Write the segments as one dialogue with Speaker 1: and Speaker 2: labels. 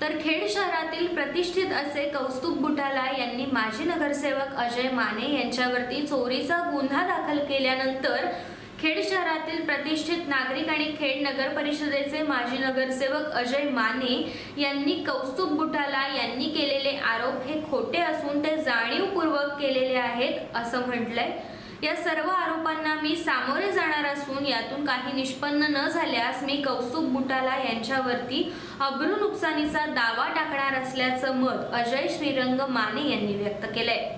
Speaker 1: तर खेड शहरातील प्रतिष्ठित असे कौस्तुभ बुटाला यांनी माजी नगरसेवक अजय माने यांच्यावरती चोरीचा गुन्हा दाखल केल्यानंतर खेड शहरातील प्रतिष्ठित नागरिक आणि खेड नगर परिषदेचे माजी नगरसेवक अजय माने यांनी कौस्तुभ बुटाला यांनी केलेले आरोप हे खोटे असून ते जाणीवपूर्वक केलेले आहेत असं म्हटलंय. या सर्व आरोपांना मी सामोरे जाणार असून यातून काही निष्पन्न न झाल्यास मी कौस्तुभ बुटाला यांच्यावरती अब्रू नुकसानीचा दावा टाकणार असल्याचं मत अजय श्रीरंग माने यांनी व्यक्त केलंय.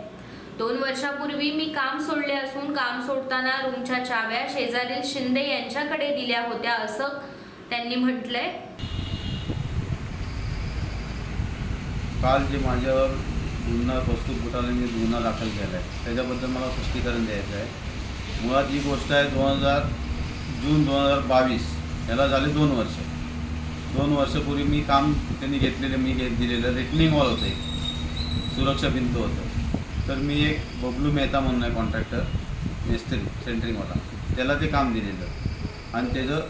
Speaker 1: दोन वर्षापूर्वी मी काम सोडले असून काम सोडताना रूमच्या चाव्या शेजारील शिंदे यांच्याकडे दिल्या होत्या असं त्यांनी म्हटलंय.
Speaker 2: काल जे माझ्यावर गुन्हा कौस्तुभ बुटाने गुन्हा दाखल केला आहे त्याच्याबद्दल मला स्पष्टीकरण द्यायचं आहे मुळात ही गोष्ट आहे दोन हजार जून दोन हजार बावीस. याला झाले दोन वर्ष. दोन वर्षापूर्वी मी काम त्यांनी घेतलेलं मी घेत दिलेलं रेटनिंग वॉल होतं. एक सुरक्षा भिंत होतं. तर मी एक बबलू मेहता म्हणून आहे कॉन्ट्रॅक्टर मिस्त्री सेंटरिंगवाला त्याला ते काम दिलेलं. आणि त्याचं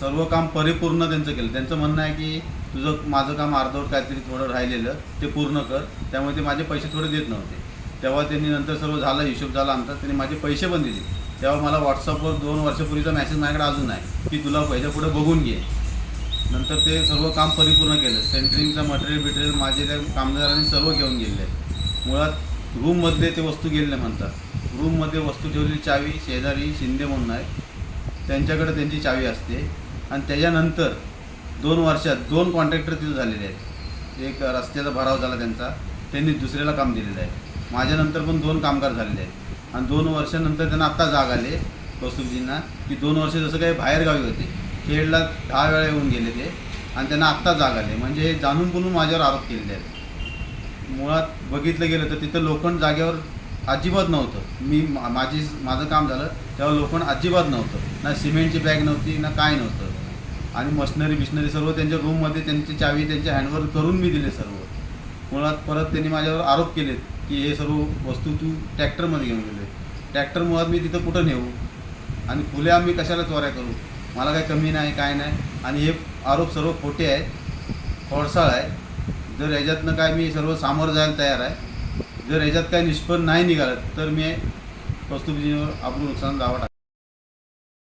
Speaker 2: सर्व काम परिपूर्ण त्यांचं केलं. त्यांचं म्हणणं आहे की तुझं माझं काम अर्धवट काहीतरी थोडं राहिलेलं ते पूर्ण कर. त्यामुळे ते माझे पैसे थोडे देत नव्हते. तेव्हा त्यांनी नंतर सर्व झालं हिशोब झाला आमचा त्यांनी माझे पैसे पण दिले. तेव्हा मला व्हॉट्सअपवर दोन वर्षापूर्वीचा मॅसेज माझ्याकडे अजून आहे की तुला पैसे पुढे बघून घे. नंतर ते सर्व काम परिपूर्ण केलं. सेंटरिंगचं मटेरियल बिटेरियल माझे त्या कामगारांनी सर्व घेऊन गेले. मुळात रूममध्ये ते वस्तू गेले नाही म्हणतात रूममध्ये वस्तू ठेवलेली चावी शेजारी शिंदे म्हणून आहे. त्यांच्याकडे त्यांची चावी असते. आणि त्याच्यानंतर दोन वर्षात दोन कॉन्ट्रॅक्टर तिथं झालेले आहेत. एक रस्त्याचा भराव झाला त्यांचा. त्यांनी दुसऱ्याला काम दिलेलं आहे. माझ्यानंतर पण दोन कामगार झालेले आहेत. आणि दोन वर्षानंतर त्यांना आत्ता जाग आले कौस्तुभजींना. की दोन वर्ष जसं काही बाहेरगावी होते खेडला दहा वेळा येऊन गेले ते. आणि त्यांना आत्ता जाग आले म्हणजे हे जाणून बोलून माझ्यावर आरोप केलेले आहेत. मुळात बघितलं गेलं तर तिथं लोखंड जागेवर अजिबात नव्हतं. मी मा- माझी माझं काम झालं तेव्हा लोखंड अजिबात नव्हतं. ना सिमेंटची बॅग नव्हती ना काय नव्हतं. आणि मशिनरी बिशनरी सर्व त्यांच्या रूममध्ये त्यांची चावी त्यांच्या हँडवर करून मी दिले सर्व. मुळात परत त्यांनी माझ्यावर आरोप केलेत. की हे सर्व वस्तू तू ट्रॅक्टरमध्ये घेऊन गेले. ट्रॅक्टर मुळात मी तिथं कुठं नेऊ? आणि फुले आम्ही कशाला चोऱ्या करू? मला काही कमी नाही काय नाही. आणि हे आरोप सर्व खोटे आहेत खोडसाळ आहे. जर ह्याच्यातनं काय मी सर्व सामोरं जायला तयार आहे जर ह्याच्यात काही निष्पन्न नाही निघालं तर मी कौस्तुभजीवर आपलं नुकसान दावा टाक